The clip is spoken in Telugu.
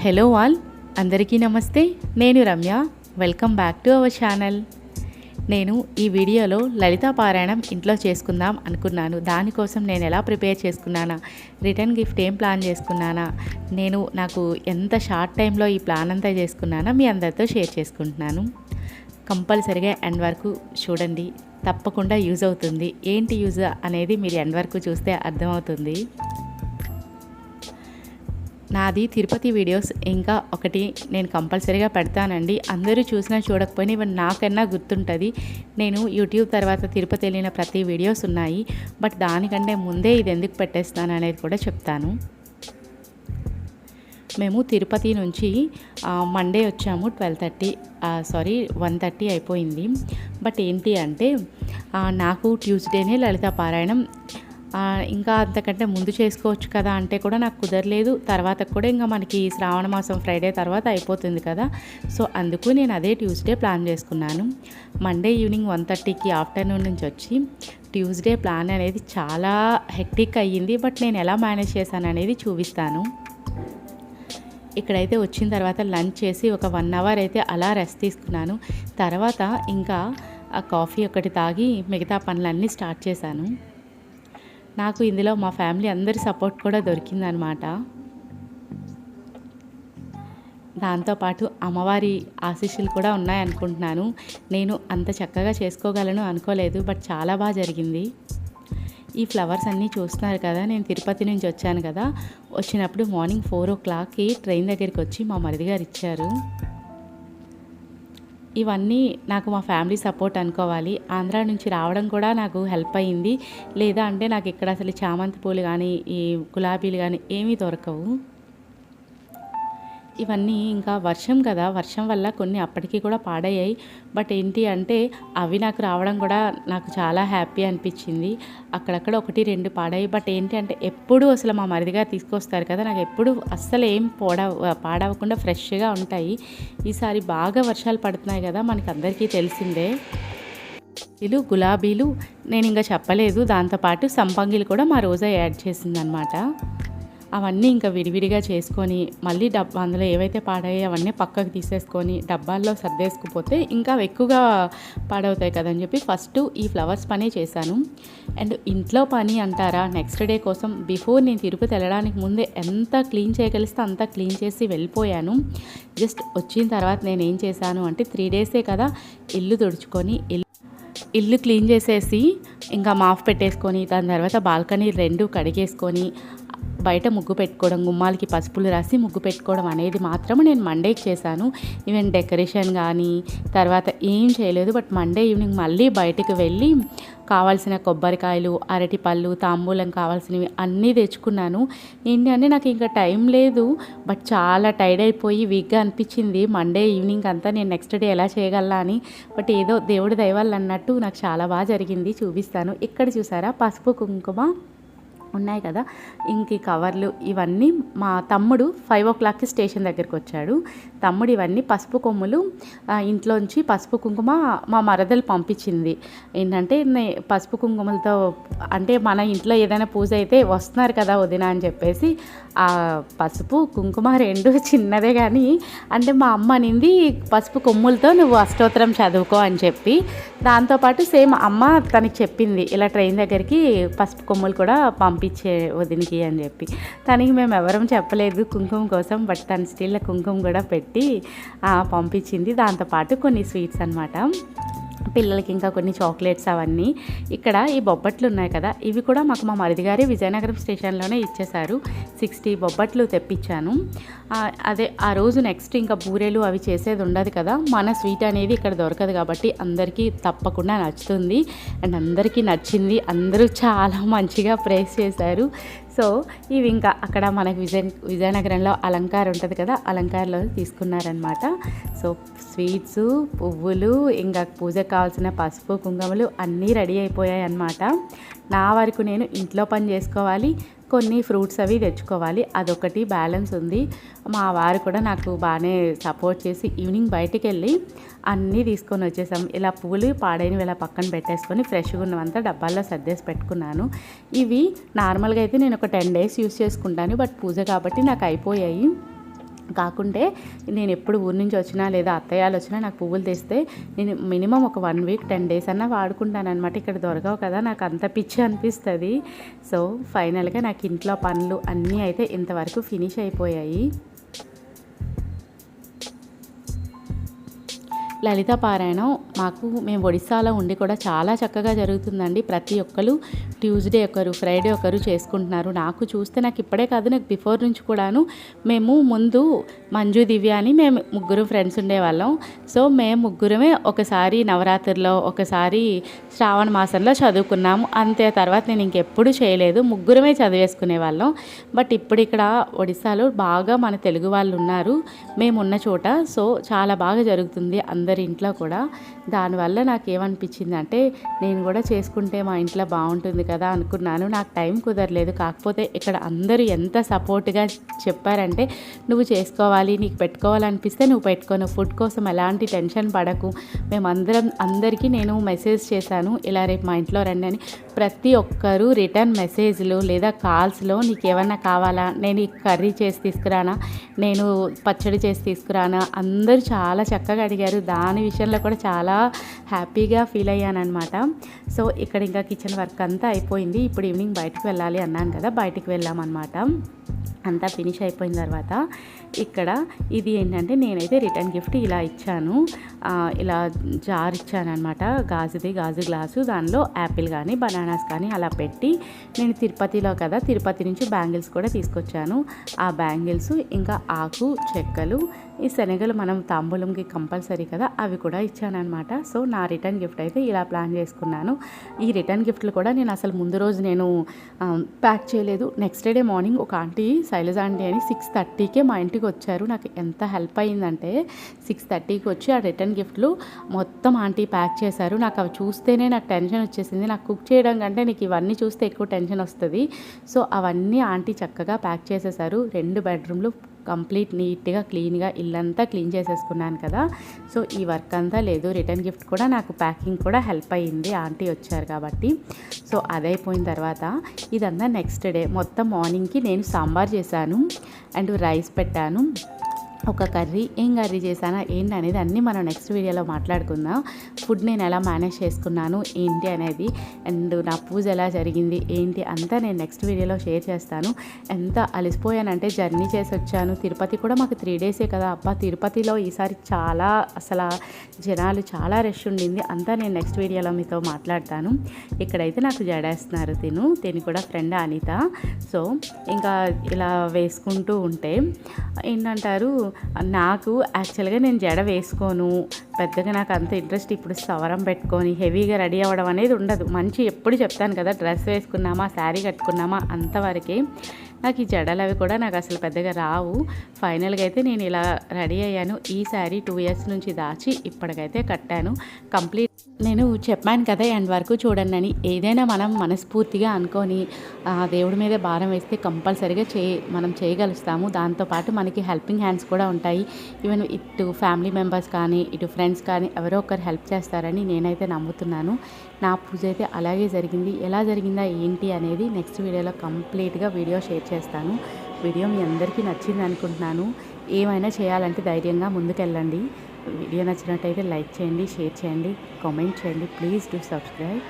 హలో ఆల్ అందరికీ నమస్తే. నేను Ramya. Welcome back to our channel నేను ఈ వీడియోలో లలితా పారాయణం ఇంట్లో చేసుకుందాం అనుకున్నాను. దానికోసం నేను ఎలా ప్రిపేర్ చేసుకున్నానా? రిటర్న్ గిఫ్ట్ ఏం ప్లాన్ చేసుకున్నానా? నేను నాకు ఎంత షార్ట్ టైంలో ఈ ప్లాన్ అంతా చేసుకున్నానా మీ అందరితో షేర్ చేసుకుంటున్నాను. కంపల్సరిగా ఎండ్ వరకు చూడండి. తప్పకుండా యూజ్ అవుతుంది. ఏంటి యూజ్ అనేది మీరు ఎండ్ వరకు చూస్తే అర్థమవుతుంది. నాది తిరుపతి వీడియోస్ ఇంకా ఒకటి నేను కంపల్సరీగా పెడతానండి. అందరూ చూసినా చూడకపోయినా ఇవన్నీ నాకన్నా గుర్తుంటుంది. నేను యూట్యూబ్ తర్వాత తిరుపతి వెళ్ళిన ప్రతి వీడియోస్ ఉన్నాయి. బట్ దానికంటే ముందే ఇది ఎందుకు పెట్టేస్తాను అనేది కూడా చెప్తాను. మేము తిరుపతి నుంచి మండే వచ్చాము twelve thirty sorry one thirty అయిపోయింది. బట్ ఏంటి అంటే నాకు ట్యూస్డేనే లలిత పారాయణం ఇంకా అంతకంటే ముందు చేసుకోవచ్చు కదా అంటే కూడా నాకు కుదరలేదు. తర్వాత కూడా ఇంకా మనకి శ్రావణ మాసం ఫ్రైడే తర్వాత అయిపోతుంది కదా. సో అందుకు నేను అదే ట్యూస్డే ప్లాన్ చేసుకున్నాను. మండే ఈవినింగ్ వన్ థర్టీకి ఆఫ్టర్నూన్ నుంచి వచ్చి ట్యూస్డే ప్లాన్ అనేది చాలా హెక్టిక్ అయ్యింది. బట్ నేను ఎలా మేనేజ్ చేశాను అనేది చూపిస్తాను. ఇక్కడైతే వచ్చిన తర్వాత లంచ్ చేసి ఒక వన్ అవర్ అయితే అలా రెస్ట్ తీసుకున్నాను. తర్వాత ఇంకా ఆ కాఫీ ఒకటి తాగి మిగతా పనులన్నీ స్టార్ట్ చేశాను. నాకు ఇందులో మా ఫ్యామిలీ అందరి సపోర్ట్ కూడా దొరికిందనమాట. దాంతోపాటు అమ్మవారి ఆశీస్సులు కూడా ఉన్నాయనుకుంటున్నాను. నేను అంత చక్కగా చేసుకోగలను అనుకోలేదు బట్ చాలా బాగా జరిగింది. ఈ ఫ్లవర్స్ అన్నీ చూస్తున్నారు కదా నేను తిరుపతి నుంచి వచ్చాను కదా. వచ్చినప్పుడు మార్నింగ్ ఫోర్ ఓ క్లాక్కి ట్రైన్ దగ్గరికి వచ్చి మా మరిది గారు ఇచ్చారు. ఇవన్నీ నాకు మా ఫ్యామిలీ సపోర్ట్ అనుకోవాలి. ఆంధ్ర నుంచి రావడం కూడా నాకు హెల్ప్ అయ్యింది. లేదా అంటే నాకు ఇక్కడ అసలు చామంతి పూలు కానీ ఈ గులాబీలు కానీ ఏమీ దొరకవు. ఇవన్నీ ఇంకా వర్షం కదా. వర్షం వల్ల కొన్ని అప్పటికి కూడా పాడయ్యాయి. బట్ ఏంటి అంటే అవి నాకు రావడం కూడా నాకు చాలా హ్యాపీ అనిపించింది. అక్కడక్కడ ఒకటి రెండు పాడాయి బట్ ఏంటి అంటే ఎప్పుడు అసలు మా మరిదిగా తీసుకొస్తారు కదా నాకు ఎప్పుడు అస్సలు ఏం పోడ పాడవకుండా ఫ్రెష్గా ఉంటాయి. ఈసారి బాగా వర్షాలు పడుతున్నాయి కదా మనకి అందరికీ తెలిసిందే. ఇలు గులాబీలు నేను ఇంకా చెప్పలేదు. దాంతోపాటు సంపంగిలు కూడా మా రోజా యాడ్ చేసిందనమాట అవన్నీ ఇంకా విడివిడిగా చేసుకొని మళ్ళీ డబ్బా అందులో ఏవైతే పాడాయో అవన్నీ పక్కకు తీసేసుకొని డబ్బాల్లో సర్దేసుకుపోతే ఇంకా ఎక్కువగా పాడవుతాయి కదని చెప్పి ఫస్ట్ ఈ ఫ్లవర్స్ పనే చేశాను. అండ్ ఇంట్లో పని అంటారా నెక్స్ట్ డే కోసం బిఫోర్ నేను తిరుపతి వెళ్ళడానికి ముందే ఎంత క్లీన్ చేయగలిస్తే అంత క్లీన్ చేసి వెళ్ళిపోయాను. జస్ట్ వచ్చిన తర్వాత నేను ఏం చేశాను అంటే త్రీ డేసే కదా ఇల్లు తుడుచుకొని ఇల్లు ఇల్లు క్లీన్ చేసేసి ఇంకా మాఫ్ పెట్టేసుకొని దాని తర్వాత బాల్కనీ రెండు కడిగేసుకొని బయట ముగ్గు పెట్టుకోవడం గుమ్మాలకి పసుపులు రాసి ముగ్గు పెట్టుకోవడం అనేది మాత్రం నేను మండేకి చేశాను. ఈవెన్ డెకరేషన్ కానీ తర్వాత ఏం చేయలేదు. బట్ మండే ఈవినింగ్ మళ్ళీ బయటకు వెళ్ళి కావాల్సిన కొబ్బరికాయలు అరటిపళ్ళు తాంబూలం కావాల్సినవి అన్నీ తెచ్చుకున్నాను. ఏంటి అంటే నాకు ఇంకా టైం లేదు. బట్ చాలా టైర్డ్ అయిపోయి వీక్గా అనిపించింది. మండే ఈవినింగ్ అంతా నేను నెక్స్ట్ డే ఎలా చేయగలనా అని. బట్ ఏదో దేవుడి దయవల్ల అన్నట్టు నాకు చాలా బాగా జరిగింది. చూపిస్తాను. ఇక్కడ చూసారా? పసుపు కుంకుమ. ఉన్నాయి కదా. ఇంక కవర్లు ఇవన్నీ మా తమ్ముడు ఫైవ్ ఓ క్లాక్కి స్టేషన్ దగ్గరికి వచ్చాడు. తమ్ముడు ఇవన్నీ పసుపు కొమ్ములు ఇంట్లోంచి పసుపు కుంకుమ మా మరదలు పంపించింది. ఏంటంటే పసుపు కుంకుమలతో అంటే మన ఇంట్లో ఏదైనా పూజ అయితే వస్తున్నారు కదా వదిన అని చెప్పేసి ఆ పసుపు కుంకుమ రెండు చిన్నదే కానీ అంటే మా అమ్మ అనింది పసుపు కొమ్ములతో నువ్వు అష్టోత్తరం చదువుకో అని చెప్పి. దాంతోపాటు సేమ్ అమ్మ తనకి చెప్పింది ఇలా ట్రైన్ దగ్గరికి పసుపు కొమ్ములు కూడా పంపించే వదినికి అని చెప్పి. తనకి మేము ఎవరం చెప్పలేదు కుంకుమ కోసం బట్ తన స్టిల్ కుంకుమ కూడా పెట్టి పెట్టి పంపించింది. దాంతోపాటు కొన్ని స్వీట్స్ అనమాట పిల్లలకి ఇంకా కొన్ని చాక్లెట్స్ అవన్నీ. ఇక్కడ ఈ బొబ్బట్లు ఉన్నాయి కదా ఇవి కూడా మాకు మా మరిది గారి విజయనగరం స్టేషన్లోనే ఇచ్చేశారు. సిక్స్టీ బొబ్బట్లు తెప్పించాను. అదే ఆ రోజు నెక్స్ట్ ఇంకా బూరెలు అవి చేసేది ఉండదు కదా. మన స్వీట్ అనేది ఇక్కడ దొరకదు కాబట్టి అందరికీ తప్పకుండా నచ్చుతుంది. అండ్ అందరికీ నచ్చింది. అందరూ చాలా మంచిగా ప్రేస్ చేశారు. సో ఇవి ఇంకా అక్కడ మనకు విజయ విజయనగరంలో అలంకారం ఉంటుంది కదా అలంకారంలో తీసుకున్నారనమాట సో స్వీట్స్ పువ్వులు ఇంకా పూజకు కావాల్సిన పసుపు కుంకుమలు అన్నీ రెడీ అయిపోయాయి అన్నమాట నా వరకు నేను ఇంట్లో పని చేసుకోవాలి కొన్ని ఫ్రూట్స్ అవి తెచ్చుకోవాలి. అదొకటి బ్యాలెన్స్ ఉంది. మా వారు కూడా నాకు బాగానే సపోర్ట్ చేసి ఈవినింగ్ బయటికి వెళ్ళి అన్నీ తీసుకొని వచ్చేసాం. ఇలా పూలు పాడైనవి ఇలా పక్కన పెట్టేసుకొని ఫ్రెష్గా ఉన్నవంతా డబ్బాల్లో సర్దేసి పెట్టుకున్నాను. ఇవి నార్మల్గా అయితే నేను ఒక టెన్ డేస్ యూస్ చేసుకుంటాను. బట్ పూజ కాబట్టి నాకు అయిపోయాయి. కాకుంటే నేను ఎప్పుడు ఊరి నుంచి వచ్చినా లేదా అత్తయ్యాలు వచ్చినా నాకు పువ్వులు తెస్తే నేను మినిమం ఒక వన్ వీక్ టెన్ డేస్ అన్నా వాడుకుంటాను అనమాట ఇక్కడ దొరకవు కదా నాకు అంత పిచ్చి అనిపిస్తుంది. సో ఫైనల్గా నాకు ఇంట్లో పనులు అన్నీ అయితే ఇంతవరకు ఫినిష్ అయిపోయాయి. లలిత పారాయణం మాకు మేము ఒడిస్సాలో ఉండి కూడా చాలా చక్కగా జరుగుతుందండి. ప్రతి ఒక్కరు ట్యూస్డే ఒకరు ఫ్రైడే ఒకరు చేసుకుంటున్నారు. నాకు చూస్తే నాకు ఇప్పుడే కాదు నాకు బిఫోర్ నుంచి కూడాను మేము ముందు మంజు దివ్య అని మేము ముగ్గురు ఫ్రెండ్స్ ఉండేవాళ్ళం. సో మేము ముగ్గురమే ఒకసారి నవరాత్రిలో ఒకసారి శ్రావణ మాసంలో చదువుకున్నాము. అంతే తర్వాత నేను ఇంకెప్పుడు చేయలేదు. ముగ్గురమే చదివేసుకునే వాళ్ళం బట్ ఇప్పుడు ఇక్కడ ఒడిస్సాలో బాగా మన తెలుగు వాళ్ళు ఉన్నారు. మేము ఉన్న చోట. సో చాలా బాగా జరుగుతుంది అందరి ఇంట్లో కూడా. దానివల్ల నాకు ఏమనిపించింది అంటే నేను కూడా చేసుకుంటే మా ఇంట్లో బాగుంటుంది కదా అనుకున్నాను. నాకు టైం కుదరలేదు. కాకపోతే ఇక్కడ అందరూ ఎంత సపోర్ట్గా చెప్పారంటే నువ్వు చేసుకోవాలి నీకు పెట్టుకోవాలనిపిస్తే నువ్వు పెట్టుకోను. ఫుడ్ కోసం ఎలాంటి టెన్షన్ పడకు. మేమందరం అందరికీ నేను మెసేజ్ చేశాను. ఇలా రేపు మా ఇంట్లో రండి అని. ప్రతి ఒక్కరూ రిటర్న్ మెసేజ్లు లేదా కాల్స్లో నీకు ఏమన్నా కావాలా? నేను ఈ కర్రీ చేసి తీసుకురానా? నేను పచ్చడి చేసి తీసుకురానా? అందరూ చాలా చక్కగా అడిగారు. దాని విషయంలో కూడా చాలా హ్యాపీగా ఫీల్ అయ్యానమాట సో ఇక్కడ ఇంకా కిచెన్ వర్క్ అంతా అయిపోయింది. ఇప్పుడు ఈవినింగ్ బయటకు వెళ్ళాలి అన్నాను కదా బయటికి వెళ్ళామన్నమాట. అంతా ఫినిష్ అయిపోయిన తర్వాత ఇక్కడ ఇది ఏంటంటే నేనైతే రిటర్న్ గిఫ్ట్ ఇలా ఇచ్చాను. ఇలా జార్ ఇచ్చానమాట గాజుది గాజు గ్లాసు దానిలో యాపిల్ కానీ బనానాస్ కానీ అలా పెట్టి నేను తిరుపతిలో కదా తిరుపతి నుంచి బ్యాంగిల్స్ కూడా తీసుకొచ్చాను. ఆ బ్యాంగిల్స్ ఇంకా ఆకు చెక్కలు ఈ శనగలు మనం తాంబూలంకి కంపల్సరీ కదా అవి కూడా ఇచ్చానమాట సో నా రిటర్న్ గిఫ్ట్ అయితే ఇలా ప్లాన్ చేసుకున్నాను. ఈ రిటర్న్ గిఫ్ట్లు కూడా నేను అసలు ముందు రోజు నేను ప్యాక్ చేయలేదు. నెక్స్ట్ డే మార్నింగ్ ఒక ఆంటీ శైలజ ఆంటీ అని సిక్స్ థర్టీకే మా ఇంటికి వచ్చారు. నాకు ఎంత హెల్ప్ అయ్యిందంటే సిక్స్ థర్టీకి వచ్చి ఆ రిటర్న్ గిఫ్ట్లు మొత్తం ఆంటీ ప్యాక్ చేశారు. నాకు అవి చూస్తేనే నాకు టెన్షన్ వచ్చేసింది. నాకు కుక్ చేయడం కంటే నీకు ఇవన్నీ చూస్తే ఎక్కువ టెన్షన్ వస్తుంది. సో అవన్నీ ఆంటీ చక్కగా ప్యాక్ చేసేసారు. రెండు బెడ్రూమ్లు కంప్లీట్ నీట్గా క్లీన్గా ఇల్లంతా క్లీన్ చేసేసుకున్నాను కదా. సో ఈ వర్క్ అంతా లేదు. రిటర్న్ గిఫ్ట్ కూడా నాకు ప్యాకింగ్ కూడా హెల్ప్ అయ్యింది. ఆంటీ వచ్చారు కాబట్టి. సో అదైపోయిన తర్వాత ఇదంతా నెక్స్ట్ డే. మొత్తం మార్నింగ్కి నేను సాంబార్ చేశాను అండ్ రైస్ పెట్టాను. ఒక కర్రీ ఏం కర్రీ చేశానా ఏంటి అనేది అన్నీ మనం నెక్స్ట్ వీడియోలో మాట్లాడుకుందాం. ఫుడ్ నేను ఎలా మేనేజ్ చేసుకున్నాను ఏంటి అనేది అండ్ నా పూజ ఎలా జరిగింది ఏంటి అంతా నేను నెక్స్ట్ వీడియోలో షేర్ చేస్తాను. ఎంత అలసిపోయానంటే జర్నీ చేసి వచ్చాను. తిరుపతి కూడా మాకు త్రీ డేసే కదా అబ్బా. తిరుపతిలో ఈసారి చాలా అసలు జనాలు చాలా రష్ ఉండింది. అంతా నేను నెక్స్ట్ వీడియోలో మీతో మాట్లాడతాను. ఇక్కడైతే నాకు జడేస్తున్నారు తిను. తిని కూడా ఫ్రెండ్ అనిత. సో ఇంకా ఇలా వేసుకుంటూ ఉంటే ఏంటంటారు నాకు యాక్చువల్గా నేను జడ వేసుకోను. పెద్దగా నాకు అంత ఇంట్రెస్ట్ ఇప్పుడు సవరం పెట్టుకొని హెవీగా రెడీ అవ్వడం అనేది ఉండదు. మంచి ఎప్పుడు చెప్తాను కదా డ్రెస్ వేసుకున్నామా శారీ కట్టుకున్నామా అంతవరకే నాకు ఈ జడలు అవి కూడా నాకు అసలు పెద్దగా రావు. ఫైనల్గా అయితే నేను ఇలా రెడీ అయ్యాను. ఈ శారీ టూ ఇయర్స్ నుంచి దాచి ఇప్పటికైతే కట్టాను. కంప్లీట్ నేను చెప్పాను కదా ఎండ్ వరకు చూడండి అని. ఏదైనా మనం మనస్ఫూర్తిగా అనుకొని ఆ దేవుడి మీద భారం వేస్తే కంపల్సరీగా చే మనం చేయగలుస్తాము. దాంతోపాటు మనకి హెల్పింగ్ హ్యాండ్స్ కూడా ఉంటాయి. ఈవెన్ ఇటు ఫ్యామిలీ మెంబర్స్ కానీ ఇటు ఫ్రెండ్స్ ఫ్రెండ్స్ కానీ ఎవరో ఒకరు హెల్ప్ చేస్తారని నేనైతే నమ్ముతున్నాను. నా పూజ అయితే అలాగే జరిగింది. ఎలా జరిగిందా ఏంటి అనేది నెక్స్ట్ వీడియోలో కంప్లీట్గా వీడియో షేర్ చేస్తాను. వీడియో మీ అందరికీ నచ్చింది అనుకుంటున్నాను. ఏమైనా చేయాలంటే ధైర్యంగా ముందుకెళ్ళండి. వీడియో నచ్చినట్టయితే లైక్ చేయండి షేర్ చేయండి కామెంట్ చేయండి. Please do subscribe